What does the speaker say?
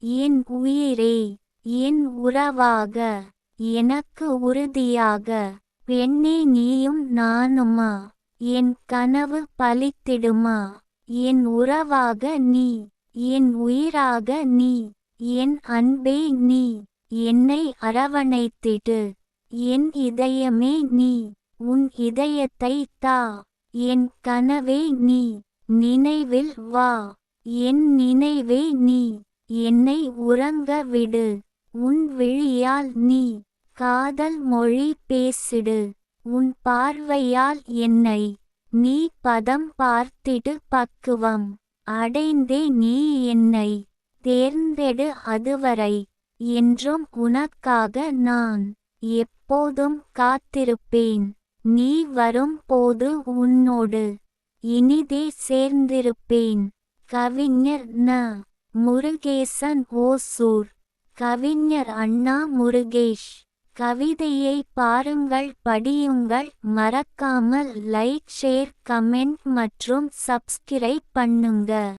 என் உயிரே என் உறவாக எனக்கு உறுதியாக. பெண்ணே நீயும் நானுமா? என் கனவு பலித்திடுமா என் உறவாக நீ என் உயிராக நீ என் அன்பே நீ என்னை அரவணைத்திடு. என் இதயமே நீ உன் இதயத்தை தா. என் கனவே நீ நினைவில் வா. என் நினைவே நீ. என்னை உறங்க விடு. உன் விழியால் நீ காதல் மொழி பேசிடு. உன் பார்வையால் என்னை நீ பதம் பார்த்திடு பக்குவம். அடைந்தே நீ என்னை தேர்ந்தெடு அதுவரை. என்றும் உனக்காக நான் எப்போதும் காத்திருப்பேன். நீ வரும் போது உன்னோடு இனிதே சேர்ந்திருப்பேன். கவிஞர் ந. முருகேசன் ஓசூர். கவிஞர் அண்ணா முருகேஷ். கவிதையை பாருங்கள் படியுங்கள் மறக்காமல் லைக் ஷேர் கமெண்ட் மற்றும் சப்ஸ்கிரைப் பண்ணுங்க.